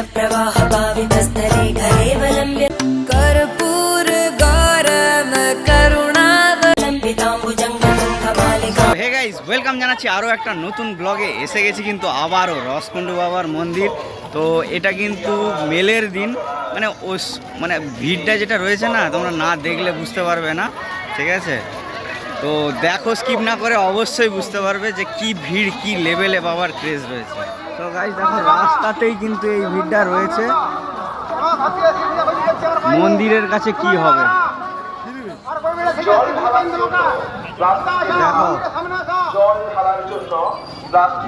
प्रवाहपावितस्थले करेवलम्ब्य कर्पूर गौरम करुणावलम्बिताम्बुजङ्गमालिका hey guys welcome জানাচ্ছি আরও একটা নতুন ব্লগে এসে গেছি কিন্তু আবারও রসকুণ্ডু বাবার মন্দির তো এটা কিন্তু মেলের দিন মানে ওস মানে ভিড়টা যেটা রয়েছে না তোমরা না দেখলে বুঝতে পারবে না ঠিক আছে তো দেখো স্কিপ না করে অবশ্যই বুঝতে পারবে যে কি ভিড় কি লেভেলে বাবার ক্রেজ রয়েছে তো দেখো, রাস্তাতেই কিন্তু এই ভিড়টা রয়েছে। মন্দিরের কাছে কি হবে?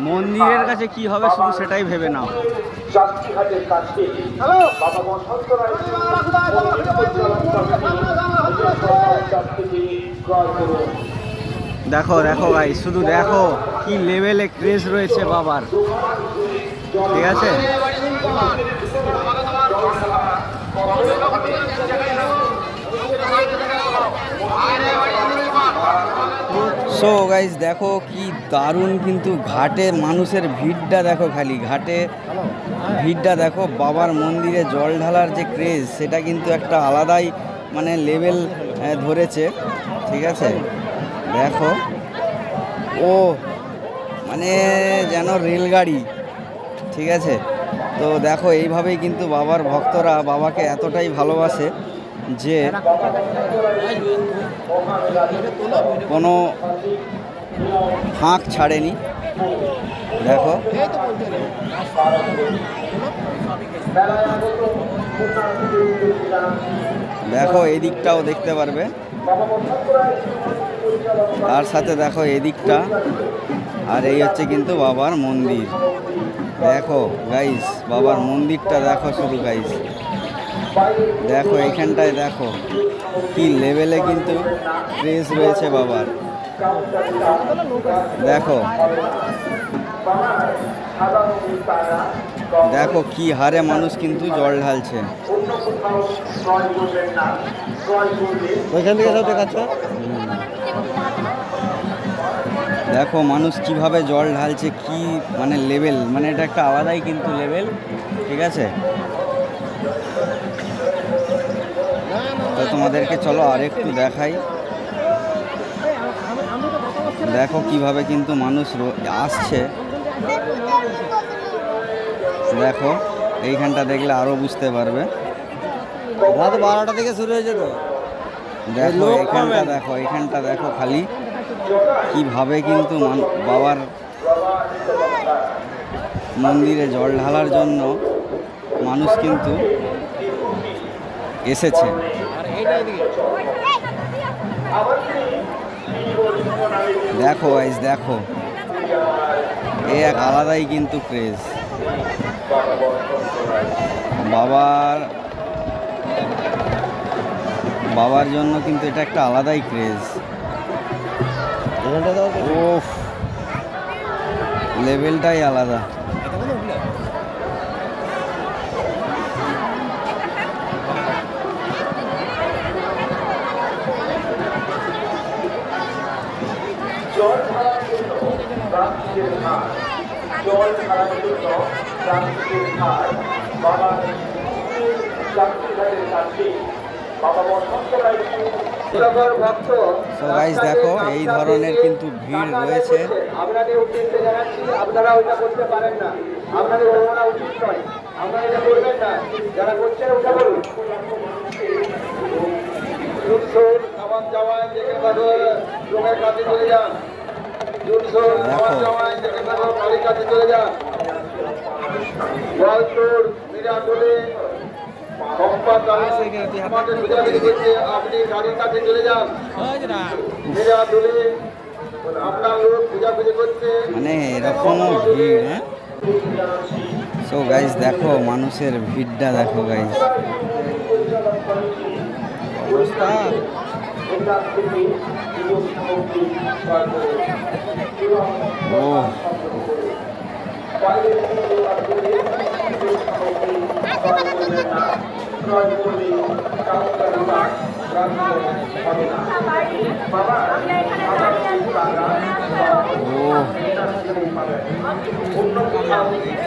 মন্দিরের কাছে কি হবে শুধু সেটাই ভেবে নাও। দেখো দেখো ভাই শুধু দেখো কি লেভেলে ক্রেজ রয়েছে বাবার। ঠিক আছে? সো গাইস দেখো কি দারুণ কিন্তু ঘাটে মানুষের ভিড়টা দেখো খালি। ঘাটে ভিড়টা দেখো, বাবার মন্দিরে জল ঢালার যে ক্রেজ সেটা কিন্তু একটা আলাদাই মানে লেভেল ধরেছে। ঠিক আছে? দেখো। ও মানে যেন রেলগাড়ি। ঠিক আছে? তো দেখো, এইভাবেই কিন্তু বাবার ভক্তরা বাবাকে এতটাই ভালোবাসে যে কোনো ফাঁক ছাড়েনি। দেখো। দেখো এদিকটাও দেখতে পারবে। তার সাথে দেখো এদিকটা আর এই হচ্ছে কিন্তু বাবার মন্দির। দেখো গাইস বাবার মন্দিরটা দেখো শুধু গাইস দেখো এখানটায় দেখো কি লেভেলে কিন্তু ক্রেজ রয়েছে বাবার। দেখো। দেখো কি হারে মানুষ কিন্তু জল ঢালছে। ওইখান থেকে সব দেখাচ্ছ? দেখো মানুষ কীভাবে জল ঢালছে কি মানে লেভেল মানে এটা একটা আলাদাই কিন্তু লেভেল ঠিক আছে? তো তোমাদেরকে চলো আরেকটু দেখাই। দেখো কীভাবে কিন্তু মানুষ আসছে। দেখো এইখানটা দেখলে আরও বুঝতে পারবে। রাত বারোটা থেকে শুরু হয়েছে তো। দেখো এখানটা দেখো এখানটা দেখো খালি। কীভাবে কিন্তু বাবার মন্দিরে জল ঢালার জন্য মানুষ কিন্তু এসেছে। দেখো গাইস দেখো। এ এক আলাদাই কিন্তু ক্রেজ বাবার বাবার জন্য কিন্তু এটা একটা আলাদাই ক্রেজ ওফ লেভেলটাই আলাদা জল জন্য বাবা যাত্রীঘাটের কাছে দেখো এই ধরনের কিন্তু ভিড় রয়েছে। আপনাদের উদ্দেশ্যে জানাচ্ছি আপনারা ওইটা করতে পারেন না। আপনাদের উচিত নয়। আপনারা এটা করবেন না। যারা করছেন ওটা করুন। জুনসোর খাবার দেখে কাদর রোগের কাছে চলে যান। জুনসোর খাবার। যাওয়ায় দেখে বাড়ির কাছে চলে যান। গোয়ালতোর মিরাটোলে আপনি গাড়ির কাছে চলে যান। আপনার লোক পূজাপুজি করছে। মানে এরকমও ভিড় হ্যাঁ? সো গাইস দেখো মানুষের ভিড়টা দেখো গাইস অবস্থা। ও ও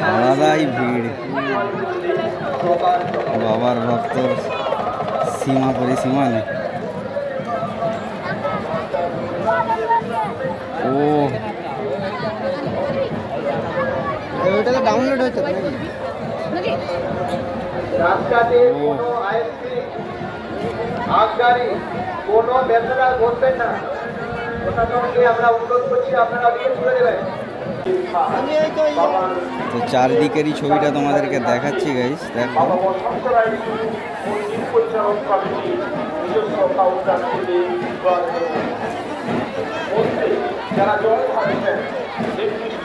আলাদাই ভিড়। বাবার ভক্তর সীমা পরিসীমা নেই। ও। ওইটা তো ডাউনলোড নাকি? রাস্তাতে কোনো আইসক্রিম আবগারি কোনো ব্যবসা করবেন না। প্রশাসনকে আমরা অনুরোধ করছি আপনারা দিয়ে তুলে দেবেন। তো চারদিকেরই ছবিটা তোমাদেরকে দেখাচ্ছি গাইস দেখো। যারা জল ঢালছেন নির্দিষ্ট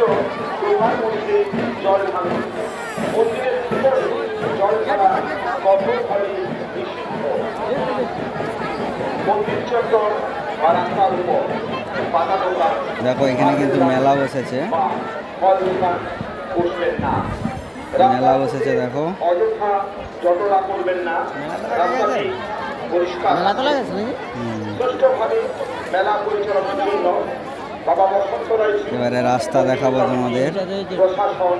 জল মন্দিরের কঠোরভাবে নিষিদ্ধ মন্দির বা রাস্তার উপর পাতা দোকান দেখো এখানে কিন্তু মেলা বসেছে। ফল দোকান বসবেন না মেলা বসেছে দেখো। অযথা জটলা করবেন না রাস্তাটি পরিষ্কার মেলা তো লাগেছে সুষ্ঠুভাবে মেলা পরিচালনার জন্য বাবা বসন্ত রায় এবারে রাস্তা দেখাবো তোমাদের। প্রশাসন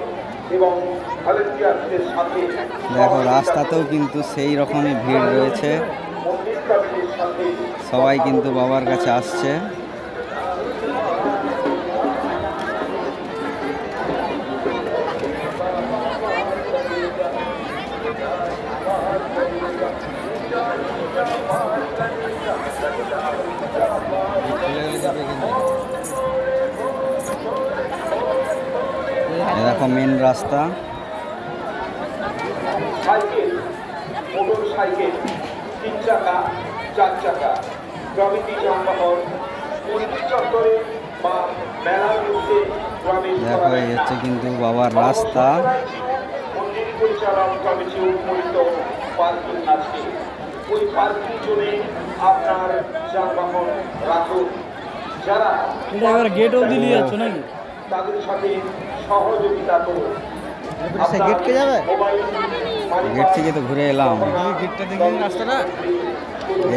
এবং দেখো রাস্তাতেও কিন্তু সেই রকমই ভিড় রয়েছে। সবাই কিন্তু বাবার কাছে আসছে এ দেখো মেন রাস্তা। সাইকেল তিন চাকা চার চাকা প্রভৃতি যানবাহন মন্দির চত্বরে বা মেলার মধ্যে দেখো এই হচ্ছে কিন্তু বাবার রাস্তা। মন্দির পরিচালক কমিটি অনুমোদিত পার্কিং আছে ওই পার্কিং জোনে আপনার যানবাহন রাখুন যারা গেট অবধি নিয়ে যাচ্ছ নাকি? তাদের সাথে সহযোগিতা করুন। গেট যাবে? গেট থেকে তো ঘুরে এলাম। গেটটা দেখি রাস্তাটা।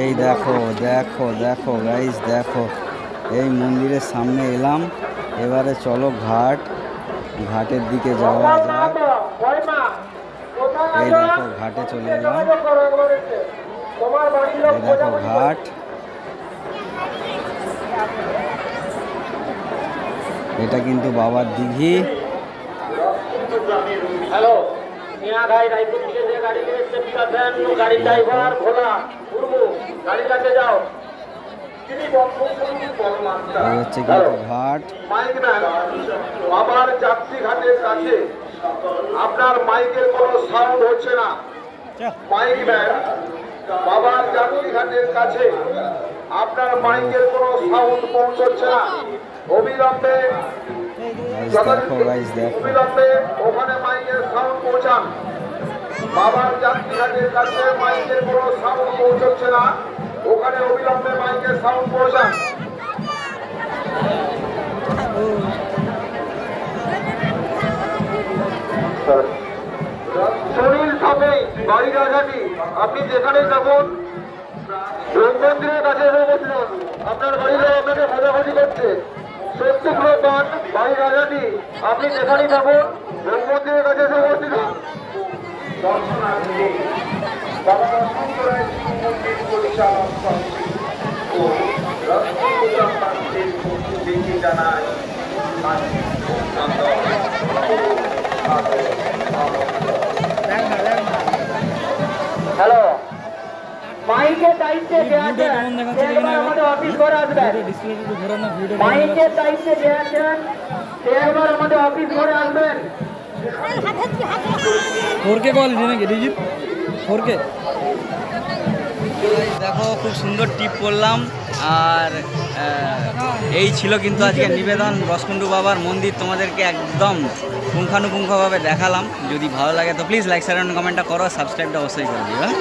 এই দেখো দেখো দেখো গাইস দেখো। এই মন্দিরের সামনে এলাম। এবারে চলো ঘাট। ঘাটের দিকে যাওয়া যাক। এই দেখো ঘাটে চলে এলাম। এই দেখো ঘাট। এটা কিন্তু বাবার দিঘি। হ্যালো রায়পুর থেকে যে গাড়ি নিয়ে এসছে পিকআপ গাড়ির ড্রাইভার ভোলা পূর্ব গাড়ি কাছে যাও। হচ্ছে কিন্তু ঘাট। যাত্রী ঘাটের কাছে। আপনার মাইকের কোনো সাউন্ড হচ্ছে না। মাইক ম্যান বাবার যাত্রী ঘাটের কাছে আপনার মাইকের কোনো সাউন্ড পৌঁছচ্ছে না। অবিলম্বে অবিলম্বে ওখানে মাইকের সাউন্ড পৌঁছান। বাবার যাত্রী ঘাটের কাছে মাইকের কোনো সাউন্ড পৌঁছচ্ছে না। ওখানে অবিলম্বে মাইকের সাউন্ড পৌঁছান। সুনীল সাপে বাড়ি রাজাটি আপনি যেখানে যাবেন মন্দিরের কাছে এসে বসলেন আপনার বাড়ির আপনাকে খোঁজাখুঁজি করছে। সত্যি পান বাড়ি রাজাটি আপনি যেখানেই যাবেন রোগ মন্দিরের কাছে এসে বসলেন দর্শনার্থী বাবা মন্দির পরিচালক ও থেকে জানায় দেখো খুব সুন্দর টিপ করলাম আর এই ছিল কিন্তু আজকে নিবেদন রসকুন্ডু বাবার মন্দির তোমাদেরকে একদম পুঙ্খানুপুঙ্খভাবে দেখালাম যদি ভালো লাগে তো প্লিজ লাইক শেয়ার কমেন্টটা করো সাবস্ক্রাইবটা অবশ্যই করে দিও হ্যাঁ